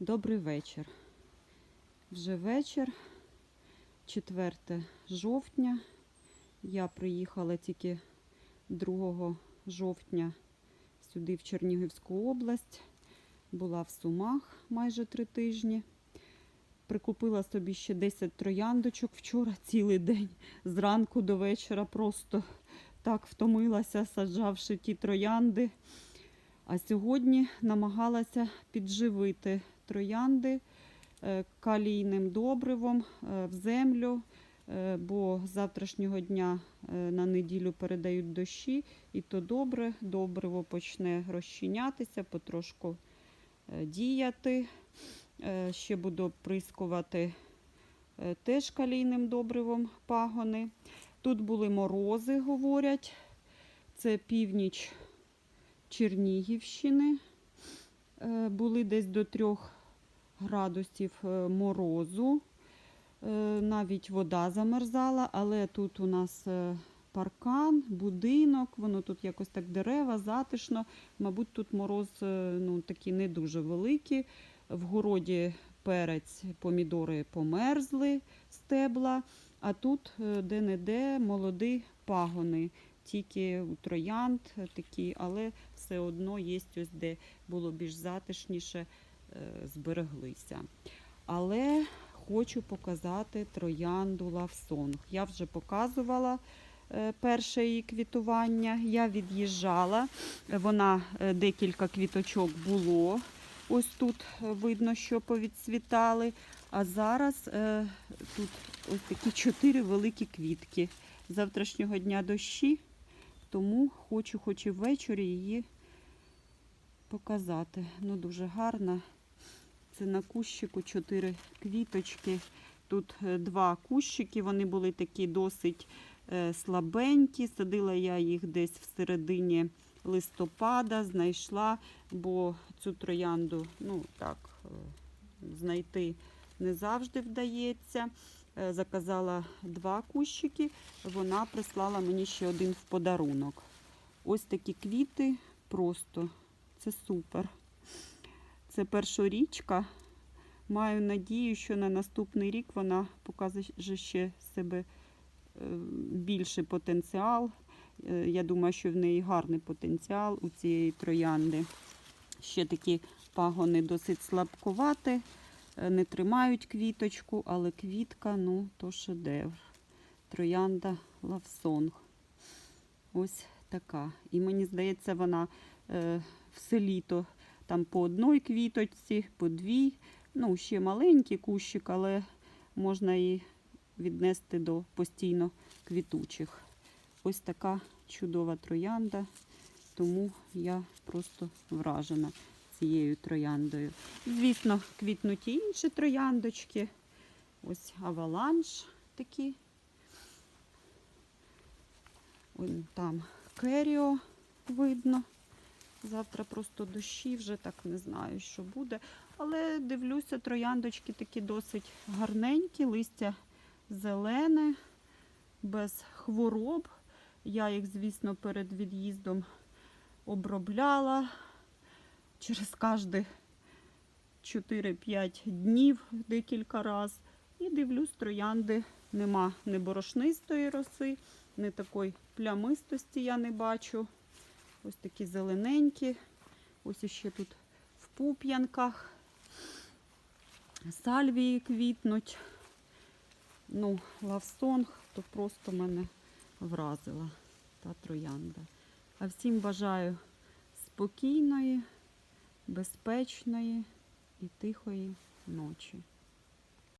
Добрий вечір. Вже вечір, 4 жовтня. Я приїхала тільки 2 жовтня сюди, в Чернігівську область. Була в Сумах майже три тижні. Прикупила собі ще 10 трояндочок вчора цілий день. Зранку до вечора просто так втомилася, саджавши ті троянди. А сьогодні намагалася підживити троянди е, калійним добривом е, в землю, е, бо з завтрашнього дня на неділю передають дощі, і то добре, добриво почне розчинятися, потрошку діяти. Ще буду оприскувати е, теж калійним добривом пагони. Тут були морози, говорять. Це північ Чернігівщини. Були десь до 3 градусів е, морозу. Е, Навіть вода замерзала, але тут у нас е, паркан, будинок, воно тут якось так дерева, затишно. Мабуть, тут мороз ну, такий не дуже великий. В городі перець, помідори померзли стебла, а тут де-не-де молоді пагони. Тільки у троянд такі, але все одно є ось де було більш затишніше, збереглися. Але хочу показати троянду лавсонг. Я вже показувала е, перше її квітування. Я від'їжджала. Вона е, декілька квіточок було. Ось тут е, видно, що повідцвітали. А зараз е, тут ось такі чотири великі квітки. Завтрашнього дня дощі, тому хочу, хоч і ввечері її показати. Ну, дуже гарна. Це на кущику чотири квіточки. Тут е, два кущики, вони були такі досить е, слабенькі. Садила я їх десь в середині листопада, знайшла, бо цю троянду, ну так, е, знайти не завжди вдається. Заказала два кущики, вона прислала мені ще один в подарунок. Ось такі квіти, просто це супер. Це першорічка. Маю надію, що на наступний рік вона покаже ще себе е, більший потенціал. Е, Я думаю, що в неї гарний потенціал у цієї троянди. Ще такі пагони досить слабкувати, е, не тримають квіточку, але квітка, ну, то шедевр. Троянда лавсонг. Ось така. І мені здається, вона е, все літо там по одній квіточці, по дві. Ну, ще маленький кущик, але можна і віднести до постійно квітучих. Ось така чудова троянда, тому я просто вражена цією трояндою. Звісно, квітнуть і інші трояндочки. Ось аваланж такі. Вон там керіо видно. Завтра просто дощі, вже так не знаю, що буде. Але дивлюся, трояндочки такі досить гарненькі, листя зелене, без хвороб. Я їх, звісно, перед від'їздом обробляла через кожні 4-5 днів декілька разів. І дивлюсь, троянди нема ні борошнистої роси, ні такої плямистості я не бачу. Ось такі зелененькі. Ось іще тут в пуп'янках. Сальвії квітнуть. Ну, лавсонг, то просто мене вразила та троянда. А всім бажаю спокійної, безпечної і тихої ночі.